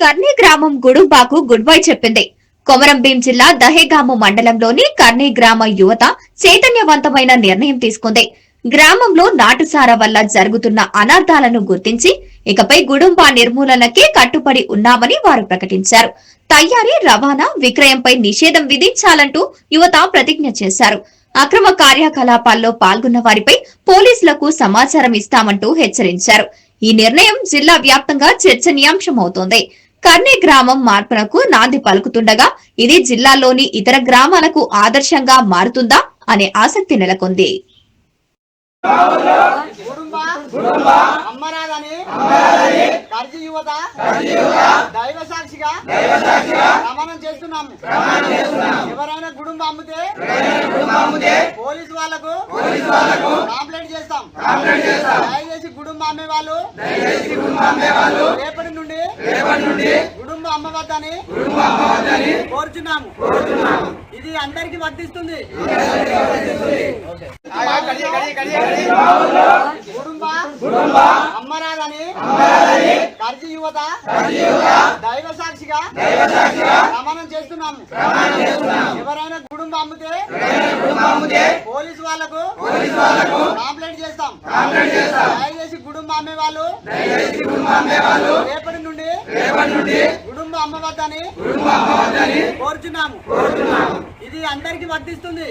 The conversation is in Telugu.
కర్ణి గ్రామం గుడుంబాకు గుడ్ బై చెప్పింది కొమరంభీం జిల్లా దహేగాము మండలంలోని కర్నీ గ్రామ యువత చైతన్యవంతమైన నిర్ణయం తీసుకుంది. గ్రామంలో నాటుసార వల్ల జరుగుతున్న అనర్థాలను గుర్తించి ఇకపై గుడుంబా నిర్మూలనకే కట్టుబడి ఉన్నామని వారు ప్రకటించారు. తయారీ రవాణా విక్రయంపై నిషేధం విధించాలంటూ యువత ప్రతిజ్ఞ చేశారు. అక్రమ కార్యకలాపాల్లో పాల్గొన్న వారిపై పోలీసులకు సమాచారం ఇస్తామంటూ హెచ్చరించారు. ఈ నిర్ణయం జిల్లా వ్యాప్తంగా చర్చనీయాంశమవుతోంది. కర్నీ గ్రామం మార్పునకు నాంది పలుకుతుండగా ఇది జిల్లాలోని ఇతర గ్రామాలకు ఆదర్శంగా మారుతుందా అనే ఆసక్తి నెలకొంది. కుటుంబ అమ్మరాదని కర్జి యువత దైవ సాక్షిగా ప్రమాణం చేస్తున్నాము ఎవరైనా గుడుంబ అమ్మితే పోలీసు వాళ్ళకు కంప్లైంట్ చేస్తాం. దయచేసి గుడుంబ అమ్మే వాళ్ళు రేపటి నుండి గుడుంబ అమ్మవద్దని కోరుచున్నాము. ఇది అందరికి వర్తిస్తుంది. కుటుంబ అమ్మరాదని కర్జి యువత దైవ సాక్షిగా ప్రమాణం చేస్తున్నాము. ఎవరైనా గుడుంబ అమ్మితే పోలీసు వాళ్ళకు కంప్లైంట్ చేస్తాం. దయచేసి గుడుంబ అమ్మే వాళ్ళు రేపటి నుండి గుడుంబ అమ్మవద్దని కోరుచున్నాము. ఇది అందరికి వర్తిస్తుంది.